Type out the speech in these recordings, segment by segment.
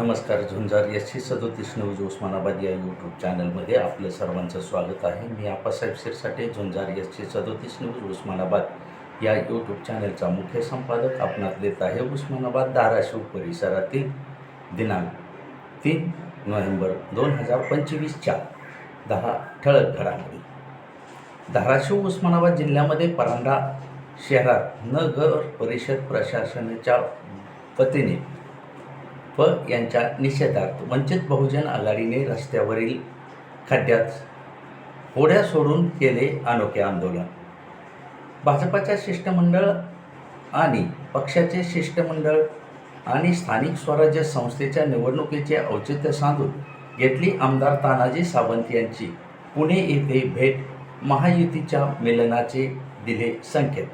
नमस्कार Jhunjar S C सदोतीस news Osmanabad या यूट्यूब चॅनलमध्ये आपलं सर्वांचं स्वागत आहे. मी आप्पासाहेब शिरसाटे झुंजार एस सी सदोतीस न्यूज उस्मानाबाद या यूट्यूब चॅनलचा मुख्य संपादक आपणात देत आहे उस्मानाबाद धाराशिव परिसरातील दिनांक तीन नोव्हेंबर दोन हजार पंचवीसच्या दहा ठळक घडामोडी. धाराशिव उस्मानाबाद जिल्ह्यामध्ये परांडा शहरात नगर परिषद प्रशासनाच्या वतीने प यांच्या निषेधार्थ वंचित बहुजन आघाडीने रस्त्यावरील खड्ड्यात होड्या सोडून केले अनोखे आंदोलन. भाजपाच्या शिष्टमंडळ आणि पक्षाचे शिष्टमंडळ आणि स्थानिक स्वराज्य संस्थेच्या निवडणुकीचे औचित्य साधून घेतली आमदार तानाजी सावंत यांची पुणे येथे भेट महायुतीच्या मिलनाचे दिले संकेत.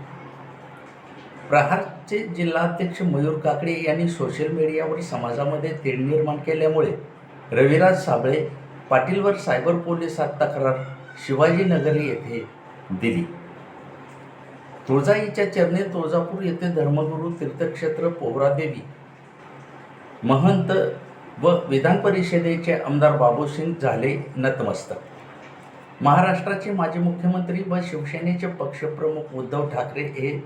प्रहारचे जिल्हाध्यक्ष मयूर काकडे यांनी सोशल मीडियावर समाजामध्ये तेढ निर्माण केल्यामुळे रविराज साबळे पाटीलवर सायबर पोलिसात तक्रार शिवाजीनगर येथे दिली. तुळजाईच्या चरणी तुळजापूर येथे धर्मगुरू तीर्थक्षेत्र पोहरादेवी महंत व विधान परिषदेचे आमदार बाबूसिंग झाले नतमस्तक. महाराष्ट्राचे माजी मुख्यमंत्री व शिवसेनेचे पक्षप्रमुख उद्धव ठाकरे हे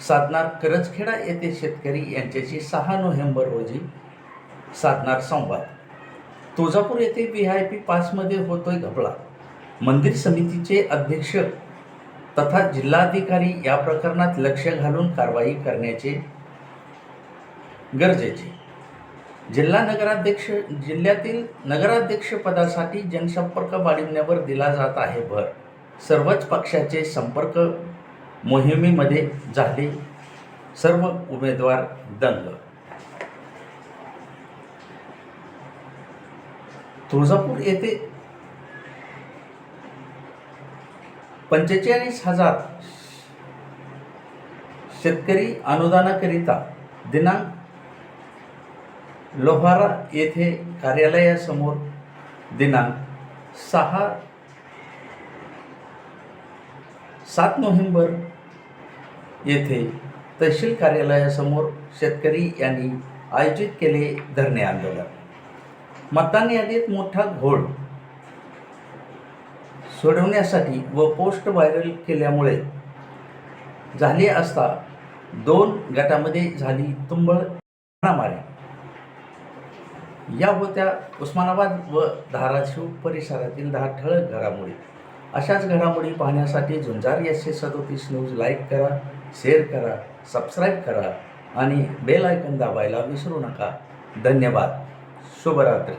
साधणार करजखेडा येथे शेतकरी यांच्याशी सहा नोव्हेंबर रोजी साधणार संवाद. तुळजापूर येथे व्ही आय पी पासमध्ये होतोय घपला. मंदिर समितीचे अध्यक्ष तथा जिल्हाधिकारी या प्रकरणात लक्ष घालून कारवाई करण्याचे गरजेचे. जिल्हा नगराध्यक्ष जिल्ह्यातील नगराध्यक्ष पदासाठी जनसंपर्क वाढविण्यावर दिला जात आहे भर. सर्वच पक्षाचे संपर्क मोहिमेमध्ये झाले सर्व उमेदवार दंग. तुळजापूर येथे पंचेचाळीस हजार शेतकरी अनुदानाकरिता दिनांक लोहारा येथे कार्यालयासमोर दिनांक सहा सात नोव्हेंबर येथे तहसील कार्यालयासमोर शेतकरी यांनी आयोजित केले धरणे आंदोलन. मतदान यादीत मोठा घोळ सोडवण्यासाठी व पोस्ट व्हायरल केल्यामुळे झाली असता दोन गटामध्ये झाली तुंबळ मारामारी. या होत्या उस्मानाबाद व धाराशिव परिसरातील दहा ठळक घडामोडी. अशाच घडामोडी पाहण्यासाठी झुंजार सी सदोतीस न्यूज लाईक करा शेअर करा सबस्क्राईब करा आणि बेल आयकन दाबायला विसरू नका. धन्यवाद. शुभरात्री.